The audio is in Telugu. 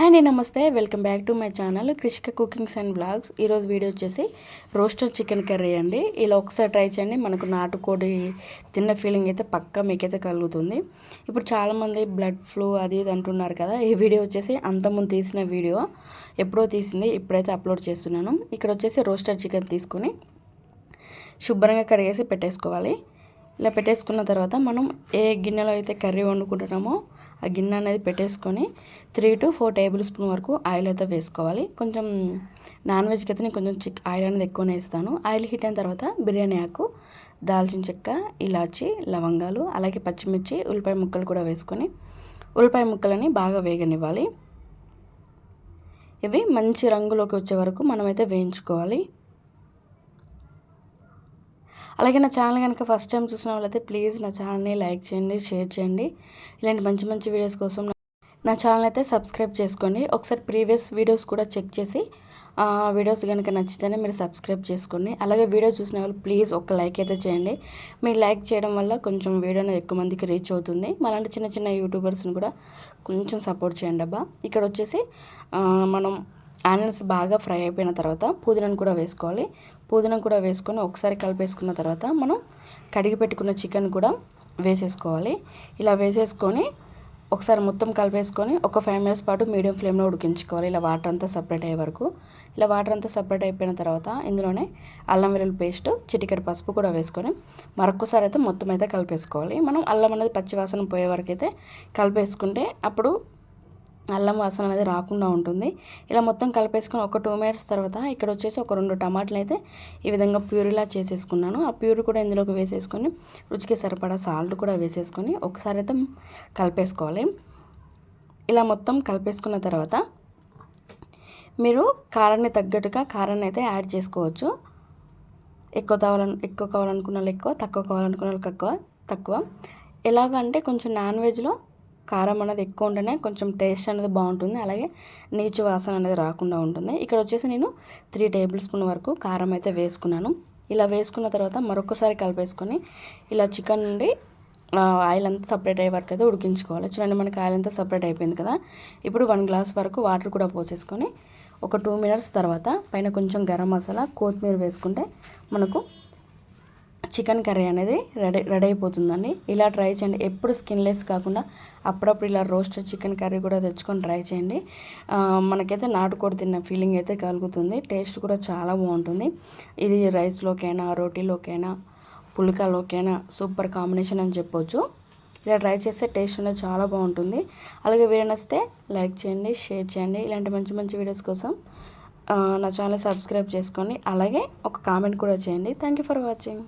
హాయ్ నేను నమస్తే. Welcome back to my channel Krishika cookings and blogs. ఈరోజు వీడియో వచ్చేసి రోస్టర్ చికెన్ కర్రీ అండి. ఇలా ఒకసారి ట్రై చేయండి. మనకు నాటుకోడి తిన్న ఫీలింగ్ అయితే పక్కా మీకైతే కలుగుతుంది. ఇప్పుడు చాలామంది బ్లడ్ ఫ్లూ అది ఇది అంటున్నారు కదా. ఈ వీడియో వచ్చేసి అంతకుముందు తీసిన వీడియో. ఎప్పుడో తీసింది ఇప్పుడైతే అప్లోడ్ చేస్తున్నాను. ఇక్కడ వచ్చేసి రోస్టర్ చికెన్ తీసుకొని శుభ్రంగా కడిగేసి పెట్టేసుకోవాలి. ఇలా పెట్టేసుకున్న తర్వాత మనం ఏ గిన్నెలో అయితే కర్రీ వండుకుంటున్నామో ఆ గిన్నె అనేది పెట్టేసుకొని three to four tablespoon వరకు ఆయిల్ అయితే వేసుకోవాలి. కొంచెం నాన్ వెజ్కి అయితే నేను కొంచెం చిక్ ఆయిల్ అనేది ఎక్కువనే వేస్తాను ఆయిల్ హీట్ అయిన తర్వాత బిర్యానీ ఆకు దాల్చిన చెక్క ఇలాచి లవంగాలు అలాగే పచ్చిమిర్చి ఉల్లిపాయ ముక్కలు కూడా వేసుకొని ఉల్లిపాయ ముక్కలని బాగా వేగనివ్వాలి. ఇవి మంచి రంగులోకి వచ్చే వరకు మనమైతే వేయించుకోవాలి. అలాగే నా ఛానల్ కనుక ఫస్ట్ టైం చూసిన వాళ్ళైతే ప్లీజ్ నా ఛానల్ని లైక్ చేయండి షేర్ చేయండి. ఇలాంటి మంచి మంచి వీడియోస్ కోసం నా ఛానల్ అయితే సబ్స్క్రైబ్ చేసుకోండి. ఒకసారి ప్రీవియస్ వీడియోస్ కూడా చెక్ చేసి వీడియోస్ కనుక నచ్చితేనే మీరు సబ్స్క్రైబ్ చేసుకోండి. అలాగే వీడియో చూసిన వాళ్ళు ప్లీజ్ ఒక లైక్ అయితే చేయండి. మీరు లైక్ చేయడం వల్ల కొంచెం వీడియోని ఎక్కువ మందికి రీచ్ అవుతుంది. మలాంటి చిన్న చిన్న యూట్యూబర్స్ని కూడా కొంచెం సపోర్ట్ చేయండి అబ్బా. ఇక్కడ వచ్చేసి మనం ఆనియన్స్ బాగా ఫ్రై అయిపోయిన తర్వాత పుదీనాను కూడా వేసుకోవాలి. పుదీనా కూడా వేసుకొని ఒకసారి కలిపేసుకున్న తర్వాత మనం కడిగి పెట్టుకున్న చికెన్ కూడా వేసేసుకోవాలి. ఇలా వేసేసుకొని ఒకసారి మొత్తం కలిపేసుకొని ఒక ఫైవ్ మినిట్స్ పాటు మీడియం ఫ్లేమ్లో ఉడికించుకోవాలి. ఇలా వాటర్ అంతా సపరేట్ అయ్యే వరకు. ఇలా వాటర్ అంతా సపరేట్ అయిపోయిన తర్వాత ఇందులోనే అల్లం వెల్లుల్లి పేస్ట్ చిటికెడు పసుపు కూడా వేసుకొని మరొకసారి అయితే మొత్తం అయితే కలిపేసుకోవాలి. మనం అల్లం అనేది పచ్చివాసన పోయే వరకు అయితే కలిపేసుకుంటే అప్పుడు అల్లం వాసన అనేది రాకుండా ఉంటుంది. ఇలా మొత్తం కలిపేసుకుని ఒక టూ మినిట్స్ తర్వాత ఇక్కడ వచ్చేసి ఒక రెండు టమాటాలు అయితే ఈ విధంగా ప్యూరిలా చేసేసుకున్నాను. ఆ ప్యూరీ కూడా ఇందులోకి వేసేసుకొని రుచికి సరిపడా సాల్ట్ కూడా వేసేసుకొని ఒకసారి అయితే కలిపేసుకోవాలి. ఇలా మొత్తం కలిపేసుకున్న తర్వాత మీరు కారాన్ని తగ్గట్టుగా కారాన్ని అయితే యాడ్ చేసుకోవచ్చు. ఎక్కువ కావాలను ఎక్కువ కావాలనుకున్న వాళ్ళు ఎక్కువ తక్కువ కావాలనుకున్న తక్కువ తక్కువ. ఎలాగంటే కొంచెం నాన్ వెజ్లో కారం అనేది ఎక్కువ ఉంటేనే కొంచెం టేస్ట్ అనేది బాగుంటుంది. అలాగే నీచు వాసన అనేది రాకుండా ఉంటుంది. ఇక్కడ వచ్చేసి నేను త్రీ టేబుల్ స్పూన్ వరకు కారం అయితే వేసుకున్నాను. ఇలా వేసుకున్న తర్వాత మరొకసారి కలిపేసుకొని ఇలా చికెన్ నుండి ఆయిల్ అంతా సపరేట్ అయ్యే వరకు అయితే ఉడికించుకోవాలి. చూడండి మనకి ఆయిల్ అంతా సపరేట్ అయిపోయింది కదా. ఇప్పుడు వన్ గ్లాస్ వరకు వాటర్ కూడా పోసేసుకొని ఒక టూ మినిట్స్ తర్వాత పైన కొంచెం గరం మసాలా కొత్తిమీర వేసుకుంటే మనకు చికెన్ కర్రీ అనేది రెడీ రెడీ అయిపోతుందండి. ఇలా ట్రై చేయండి. ఎప్పుడు స్కిన్లెస్ కాకుండా అప్పుడప్పుడు ఇలా రోస్ట్ చికెన్ కర్రీ కూడా తెచ్చుకొని ట్రై చేయండి. మనకైతే నాటుకోడి తిన్న ఫీలింగ్ అయితే కలుగుతుంది. టేస్ట్ కూడా చాలా బాగుంటుంది. ఇది రైస్లోకైనా రోటీలోకైనా పుల్కాలోకైనా సూపర్ కాంబినేషన్ అని చెప్పొచ్చు. ఇలా ట్రై చేస్తే టేస్ట్ అనేది చాలా బాగుంటుంది. అలాగే వీడియో నచ్చితే లైక్ చేయండి షేర్ చేయండి. ఇలాంటి మంచి మంచి వీడియోస్ కోసం నా ఛానల్ సబ్స్క్రైబ్ చేసుకోండి. అలాగే ఒక కామెంట్ కూడా చేయండి. Thank you for watching.